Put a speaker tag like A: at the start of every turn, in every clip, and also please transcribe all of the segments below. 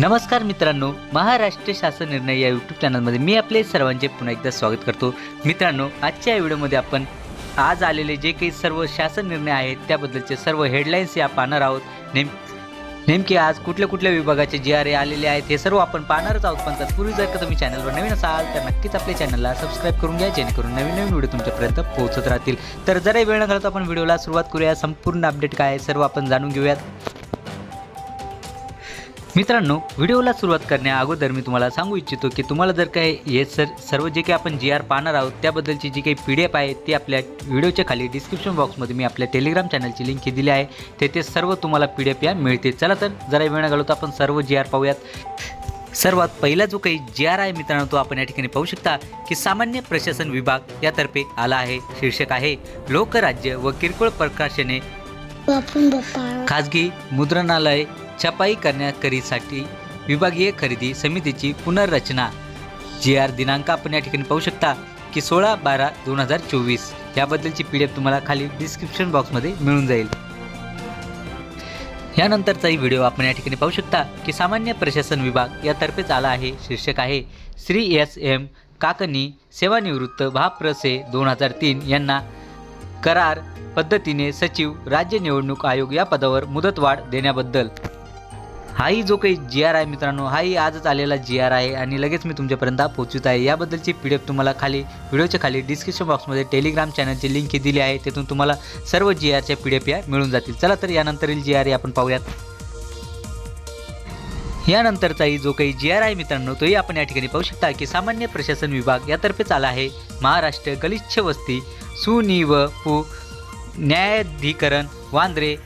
A: नमस्कार मित्रांनो महाराष्ट्र शासन निर्णय या यूट्यूब चॅनलमध्ये मी आपले सर्वांचे पुन्हा एकदा स्वागत करतो. मित्रांनो आजच्या या व्हिडिओमध्ये आपण आज आलेले जे काही सर्व शासन निर्णय आहेत त्याबद्दलचे सर्व हेडलाईन्स या पाहणार आहोत. नेम नेमके आज कुठल्या कुठल्या विभागाचे जे आर ए आलेले आहेत हे सर्व आपण पाहणारच आहोत. पण तत्पूर्वी जर का तुम्ही चॅनलवर नवीन असाल तर नक्कीच आपल्या चॅनलला सबस्क्राईब करून घ्या जेणेकरून नवीन नवीन व्हिडिओ तुमच्यापर्यंत पोहोचत राहतील. तर जरा वेळ न घालता आपण व्हिडिओला सुरुवात करूया. संपूर्ण अपडेट काय आहे सर्व आपण जाणून घेऊयात. मित्रांनो व्हिडिओला सुरुवात करण्या अगोदर मी तुम्हाला सांगू इच्छितो की तुम्हाला जर काही हे सर सर्व जे काही आपण जी आर पाहणार आहोत त्याबद्दलची जी काही पी डी एफ आहे ती आपल्या व्हिडिओच्या खाली डिस्क्रिप्शन बॉक्समध्ये मी आपल्या टेलिग्राम चॅनलची लिंक दिली आहे. तेथे सर्व तुम्हाला पी डी एफ या मिळते चला तर जरा वेळ घालवता आपण सर्व जी आर पाहूयात. सर्वात पहिला जो काही जी आर आहे मित्रांनो तो आपण या ठिकाणी पाहू शकता की सामान्य प्रशासन विभाग यातर्फे आला आहे शीर्षक आहे लोकराज्य व किरकोळ प्रकाशने खाजगी मुद्रणालय छपाई करण्याकरीसाठी विभागीय खरेदी समितीची पुनर्रचना. जी आर दिनांक आपण या ठिकाणी पाहू शकता की सोळा बारा दोन हजार चोवीस याबद्दलची पी डी एफ तुम्हाला खाली डिस्क्रिप्शन बॉक्समध्ये मिळून जाईल. यानंतरचाही व्हिडिओ आपण या ठिकाणी पाहू शकता की सामान्य प्रशासन विभाग यातर्फेच आला आहे शीर्षक आहे श्री एस एम काकनी सेवानिवृत्त भाप्रसे दोन हजार तीन यांना करार पद्धतीने सचिव राज्य निवडणूक आयोग या पदावर मुदतवाढ देण्याबद्दल. हाही जो काही जी आर आहे मित्रांनो हाही आजच आलेला जी आर आहे आणि लगेच मी तुमच्यापर्यंत पोहोचत आहे. याबद्दलची पी डी एफ तुम्हाला खाली व्हिडिओच्या खाली डिस्क्रिप्शन बॉक्समध्ये टेलिग्राम चॅनलची लिंक ही दिली आहे. तिथून तुम्हाला सर्व जी आरच्या पी डी एफ या मिळून जातील. चला तर यानंतरील जी आर आपण पाहूयात. यानंतरचाही जो काही जी आर आहे मित्रांनो तोही आपण या ठिकाणी पाहू शकता की सामान्य प्रशासन विभाग यातर्फेच आला आहे. महाराष्ट्र गलिच्छ वस्ती सुनिवपू न्यायाधिकरण वांद्रे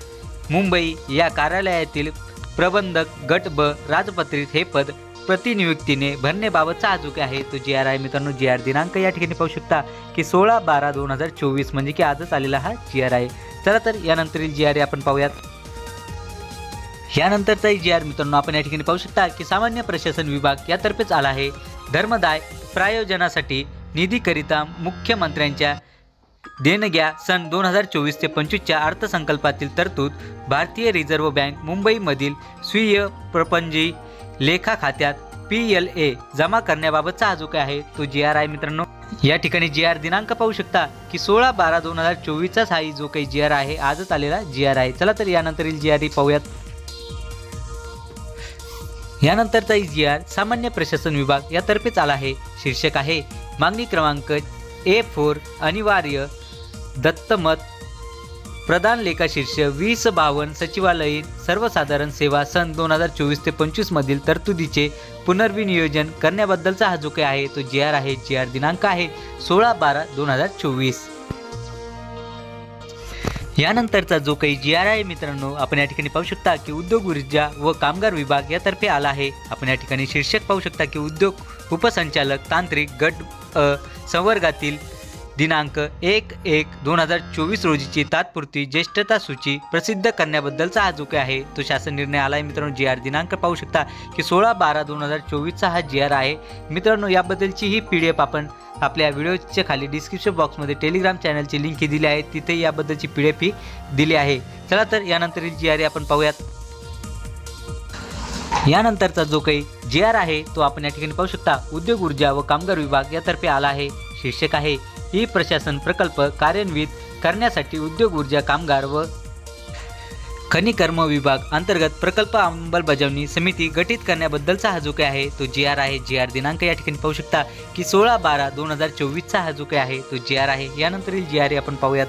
A: मुंबई या कार्यालयातील प्रबंधक गट ब राजपत्रित हे पद प्रतिनियुक्तीने भरण्याबाबतचा हा आहे. तो जी आर आहे मित्रांनो जी आर दिनांक या ठिकाणी पाहू शकता की सोळा बारा दोन हजार चोवीस म्हणजे की आजच आलेला हा जी आर आहे चला तर यानंतरील जी आर आपण पाहूयात. यानंतरचाही जी आर मित्रांनो आपण या ठिकाणी पाहू शकता की सामान्य प्रशासन विभाग यातर्फेच आला आहे. धर्मदाय प्रायोजनासाठी निधीकरिता मुख्यमंत्र्यांच्या देणग्या सन दोन हजार चोवीस ते पंचवीसच्या अर्थसंकल्पातील तरतूद भारतीय रिझर्व्ह बँक मुंबईमधील स्वीय प्रपंजी लेखा खात्यात पी एल ए जमा करण्याबाबतचा हा जो काय आहे. तो जी आर आहे मित्रांनो. या ठिकाणी जी आर दिनांक पाहू शकता की सोळा बारा दोन हजार चोवीसचाच हा जो काही जी आर आहे आजच आलेला जी आर आहे. चला तर यानंतरील जी आर पाहूयात. यानंतरचा जी आर सामान्य प्रशासन विभाग यातर्फेच आला आहे. शीर्षक आहे मागणी क्रमांक ए फोर अनिवार्य. दत्तमत. प्रधान लेखाशीर्ष वीस बावन्न सचिवालयीन सर्वसाधारण सेवा सन दोन हजार चोवीस ते पंचवीसमधील तरतुदीचे पुनर्विनियोजन करण्याबद्दलचा हा जो काही आहे तो जी आर आहे जी आर दिनांक आहे सोळा बारा दोन हजार चोवीस. यानंतरचा जो काही जी आर आहे मित्रांनो आपण या ठिकाणी पाहू शकता की उद्योग ऊर्जा व कामगार विभाग यातर्फे आला आहे. आपण या ठिकाणी शीर्षक पाहू शकता की उद्योग उपसंचालक तांत्रिक गट अ संवर्गातील दिनांक एक एक दोन हजार चोवीस रोजीची तात्पुरती ज्येष्ठता सूची प्रसिद्ध करण्याबद्दलचा हा जो काही आहे तो शासन निर्णय आला आहे मित्रांनो जी आर दिनांक पाहू शकता की सोळा बारा दोन हजार चोवीसचा हा जी आर आहे. मित्रांनो याबद्दलची ही पी डी एफ आपण आपल्या व्हिडिओच्या खाली डिस्क्रिप्शन बॉक्समध्ये टेलिग्राम चॅनलची लिंक ही दिली आहे. तिथे याबद्दलची पी डी एफ ही दिली आहे. चला तर यानंतरील जी आर आपण पाहूयात. यानंतरचा जो काही जी आर आहे तो आपण या ठिकाणी पाहू शकता. उद्योग ऊर्जा व कामगार विभाग यातर्फे आला आहे. शीर्षक आहे ई प्रशासन प्रकल्प कार्यान्वित करण्यासाठी उद्योग ऊर्जा कामगार व खनिकर्म विभाग अंतर्गत प्रकल्प अंमलबजावणी समिती गठीत करण्याबद्दलचा हा जो काही आहे. तो जी आर आहे. जी आर दिनांक या ठिकाणी पाहू शकता की सोळा बारा दोन हजार चोवीसचा हा जो काही आहे. तो जी आर आहे. यानंतरील जी आर आपण पाहूयात.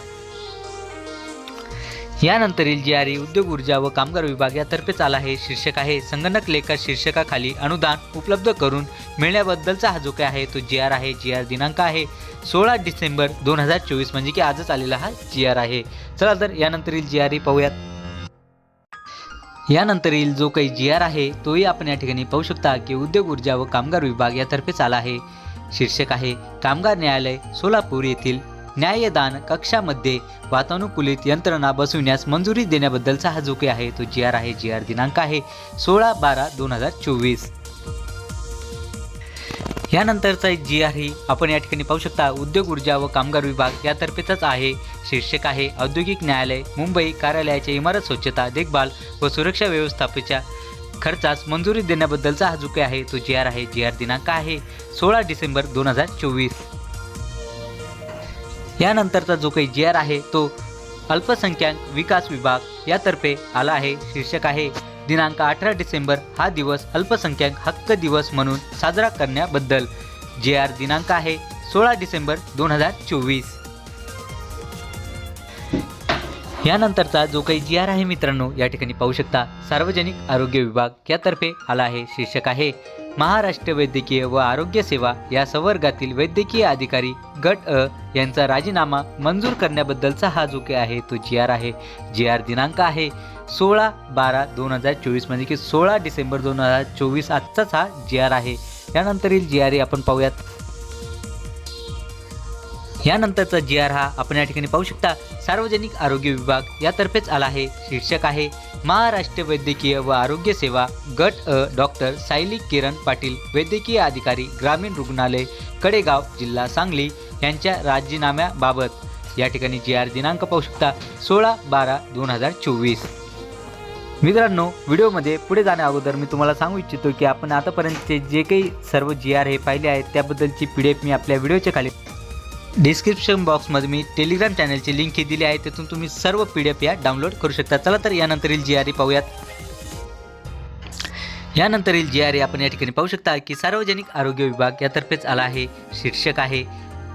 A: यानंतरील जी आर उद्योग ऊर्जा व कामगार विभाग यातर्फे आला आहे शीर्षक आहे संगणक लेखा शीर्षकाखाली अनुदान उपलब्ध करून मिळण्याबद्दलचा हा जो काही आहे तो जी आर आहे जी आर दिनांक आहे सोळा डिसेंबर दोन हजार चोवीस म्हणजे की आजच आलेला हा जी आर आहे. चला तर यानंतरील जी आर ई पाहूयात. यानंतरील जो काही जी आर आहे तोही आपण या ठिकाणी पाहू शकता की उद्योग ऊर्जा व कामगार विभाग यातर्फे आला आहे. शीर्षक आहे कामगार न्यायालय सोलापूर येथील न्यायदान कक्षामध्ये वातानुकूलित यंत्रणा बसविण्यास मंजुरी देण्याबद्दलचा हा जो काही आहे. तो जी आर आहे जी आर दिनांक आहे सोळा बारा दोन हजार चोवीस. यानंतरचा जी आर ही आपण या ठिकाणी पाहू शकता. उद्योग ऊर्जा व कामगार विभाग यातर्फेच आहे. शीर्षक आहे औद्योगिक न्यायालय मुंबई कार्यालयाच्या इमारत स्वच्छता देखभाल व सुरक्षा व्यवस्थापनाच्या खर्चास मंजुरी देण्याबद्दलचा हा जो काही आहे. तो जी आर आहे जी आर दिनांक आहे सोळा डिसेंबर दोन हजार चोवीस. यानंतरचा जो काही जी आर आहे तो अल्पसंख्याक विकास विभाग यातर्फे आला आहे. शीर्षक आहे दिनांक अठरा डिसेंबर हा दिवस अल्पसंख्याक हक्क दिवस म्हणून साजरा करण्याबद्दल. जे आर दिनांक आहे सोळा डिसेंबर दोन हजार चोवीस. यानंतरचा जो काही जी आर आहे मित्रांनो या ठिकाणी पाहू शकता. सार्वजनिक आरोग्य विभाग यातर्फे आला आहे शीर्षक आहे महाराष्ट्र वैद्यकीय व आरोग्य सेवा या संवर्गातील वैद्यकीय अधिकारी गट अ यांचा राजीनामा मंजूर करण्याबद्दलचा हा जो काही आहे तो जी आर आहे. जी आर दिनांक आहे सोळा बारा दोन हजार चोवीस म्हणजे की सोळा डिसेंबर दोन हजार चोवीस आजचाच हा जी आर आहे. यानंतरील जी आर आपण पाहूयात. यानंतरचा जी आर हा आपण या ठिकाणी पाहू शकता. सार्वजनिक आरोग्य विभाग यातर्फेच आला आहे. शीर्षक आहे महाराष्ट्र वैद्यकीय व आरोग्य सेवा गट अ डॉक्टर सायली किरण पाटील वैद्यकीय अधिकारी ग्रामीण रुग्णालय कडेगाव जिल्हा सांगली यांच्या राजीनाम्याबाबत. या ठिकाणी जी आर दिनांक पाहू शकता सोळा बारा दोन हजार चोवीस. मित्रांनो व्हिडिओमध्ये पुढे जाण्या अगोदर मी तुम्हाला सांगू इच्छितो की आपण आतापर्यंतचे जे काही सर्व जी आर हे पाहिले आहेत त्याबद्दलची पी डी एफ मी आपल्या व्हिडिओच्या खाली डिस्क्रिप्शन बॉक्समध्ये मी टेलिग्राम चॅनलची लिंक ही दिली आहे. तिथून तुम्ही सर्व पी डी एफ या डाउनलोड करू शकता. चला तर यानंतरील जी आर पाहूयात. यानंतरील जी आर आपण या ठिकाणी पाहू शकता की सार्वजनिक आरोग्य विभाग यातर्फेच आला आहे. शीर्षक आहे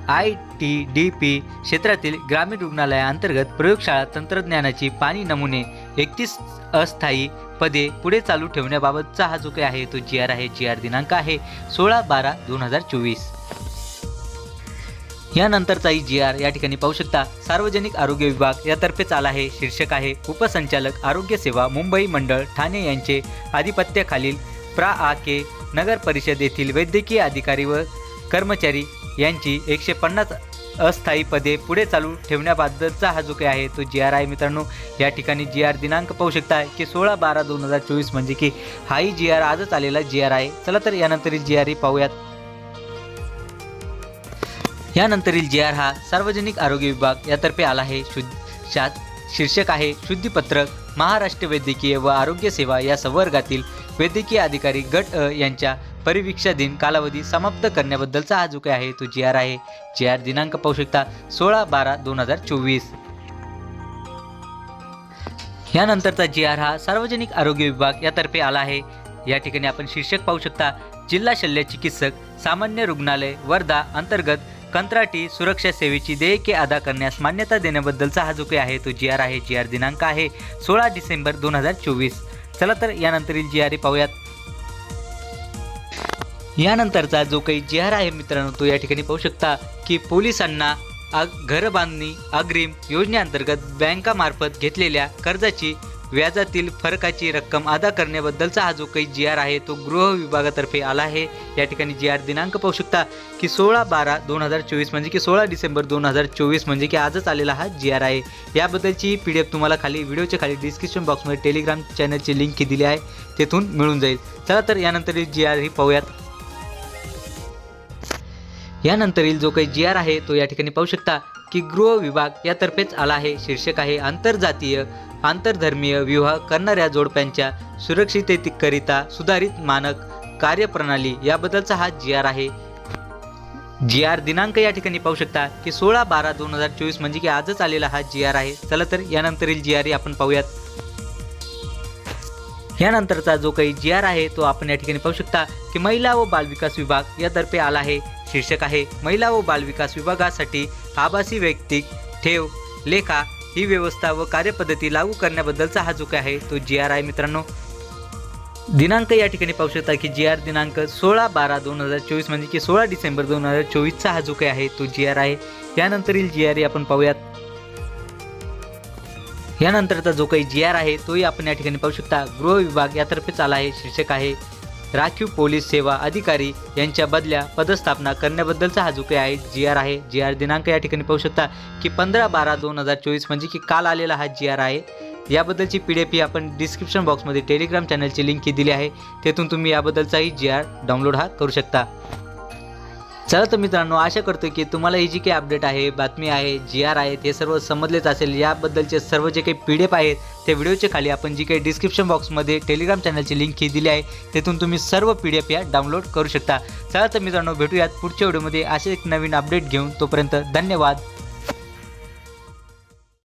A: आय टी डी पी क्षेत्रातील ग्रामीण रुग्णालयाअंतर्गत प्रयोगशाळा तंत्रज्ञानाची पाणी नमुने एकतीस अस्थायी पदे पुढे चालू ठेवण्याबाबतचा हा जो काही आहे. तो जी आर आहे. जी आर दिनांक आहे सोळा बारा दोन हजार चोवीस. यानंतरचाही जी आर या ठिकाणी पाहू शकता. सार्वजनिक आरोग्य विभाग यातर्फेच आला आहे शीर्षक आहे उपसंचालक आरोग्य सेवा मुंबई मंडळ ठाणे यांचे आधिपत्याखालील प्रा. आ. के. नगर परिषद येथील वैद्यकीय अधिकारी व कर्मचारी यांची एकशे पन्नास अस्थायी पदे पुढे चालू ठेवण्याबद्दलचा हा जो काही आहे तो जी आर आहे. मित्रांनो या ठिकाणी जी आर दिनांक पाहू शकता की सोळा बारा दोन हजार चोवीस म्हणजे की हाही जी आर आजच आलेला जी आर आहे. चला तर यानंतर जी आर पाहूयात. यानंतरील जी आर हा सार्वजनिक आरोग्य विभाग यातर्फे आला आहे. शुद्ध शीर्षक आहे शुद्धीपत्रक महाराष्ट्र वैद्यकीय व आरोग्य सेवा या संवर्गातील वैद्यकीय अधिकारी गट अ यांच्या परिवीक्षाधीन कालावधी समाप्त करण्याबद्दलचा हा जो काही आहे तो जी आर आहे. जी आर दिनांक पाहू शकता सोळा बारा दोन हजार चोवीस. यानंतरचा जी आर हा सार्वजनिक आरोग्य विभाग यातर्फे आला आहे. या ठिकाणी आपण शीर्षक पाहू शकता जिल्हा शल्य चिकित्सक सामान्य रुग्णालय वर्धा अंतर्गत कंत्राटी सुरक्षा सेवेची देयके अदा करण्यास मान्यता देण्याबद्दलचा हा जो काही आहे तो जी आर आहे जी आर दिनांक आहे सोळा डिसेंबर दोन हजार चोवीस. चला तर यानंतरील जी आर पाहूयात. यानंतरचा जो काही जी आर आहे मित्रांनो तो या ठिकाणी पाहू शकता की पोलिसांना आग घर बांधणी अग्रिम योजनेअंतर्गत बँकामार्फत घेतलेल्या कर्जाची व्याजातील फरकाची रक्कम अदा करण्याबद्दलचा हा जो काही जी आर आहे तो गृह विभागातर्फे आला आहे. या ठिकाणी जी आर दिनांक पाहू शकता की सोळा बारा दोन हजार चोवीस म्हणजे की सोळा डिसेंबर दोन हजार चोवीस म्हणजे की आजच आलेला हा जी आर आहे. याबद्दलची पी डी एफ तुम्हाला खाली व्हिडिओच्या खाली डिस्क्रिप्शन बॉक्समध्ये टेलिग्राम चॅनलची लिंक दिली आहे. तेथून मिळून जाईल. चला तर यानंतर जी आर ही पाहूयात. यानंतरील जो काही जी आर आहे तो या ठिकाणी पाहू शकता की गृह विभाग यातर्फेच आला आहे. शीर्षक आहे आंतरजातीय आंतरधर्मीय विवाह करणाऱ्या जोडप्यांच्या सुरक्षिततेकरिता सुधारित मानक कार्यप्रणाली याबद्दलचा हा जी आर आहे. जी आर दिनांक या ठिकाणी पाहू शकता की सोळा बारा दोन हजार चोवीस म्हणजे की आजच आलेला हा जी आर आहे. चला तर यानंतरील जी आर आपण पाहूयात. यानंतरचा जो काही जी आर आहे तो आपण या ठिकाणी पाहू शकता की महिला व बालविकास विभाग यातर्फे आला आहे. शीर्षक आहे महिला व बालविकास विभागासाठी आभासी वैयक्तिक ठेव लेखा ही व्यवस्था व कार्यपद्धती लागू करण्याबद्दलचा हा जो काय आहे तो जी आर आहे मित्रांनो. दिनांक या ठिकाणी पाहू शकता की जी आर दिनांक सोळा बारा दोन हजार चोवीस म्हणजे की सोळा डिसेंबर दोन हजार चोवीसचा हा जो काही आहे तो जी आर आहे. यानंतरील जी आर आपण पाहूयात. यानंतरचा जो काही जी आर आहे तोही आपण या ठिकाणी पाहू शकता. गृह विभाग यातर्फेच आला आहे शीर्षक आहे राखीव पोलीस सेवा अधिकारी यांच्या बदल्या पदस्थापना करण्याबद्दलचा हा जो काही आहे जी आर आहे. जी आर दिनांक या ठिकाणी पाहू शकता की पंधरा बारा दोन हजार चोवीस म्हणजे की काल आलेला हा जी आर आहे. याबद्दलची पी डी एफ ही आपण डिस्क्रिप्शन बॉक्समध्ये टेलिग्राम चॅनलची लिंक ही दिली आहे. तेथून तुम्ही याबद्दलचाही जी आर डाउनलोड हा करू शकता. चला तर मित्रांनो आशा करतो की तुम्हाला ही जी काही अपडेट आहे बातमी आहे जी आर आहेत हे सर्व समजलेच असेल. याबद्दलचे सर्व जे काही पी डी एफ आहेत त्या व्हिडिओच्या खाली आपण जी काही डिस्क्रिप्शन बॉक्समध्ये टेलिग्राम चॅनलची लिंक ही दिली आहे तेथून तुम्ही सर्व पी डी एफ या डाउनलोड करू शकता. चला तर मित्रांनो भेटूयात पुढच्या व्हिडिओमध्ये असे एक नवीन अपडेट घेऊन तोपर्यंत धन्यवाद.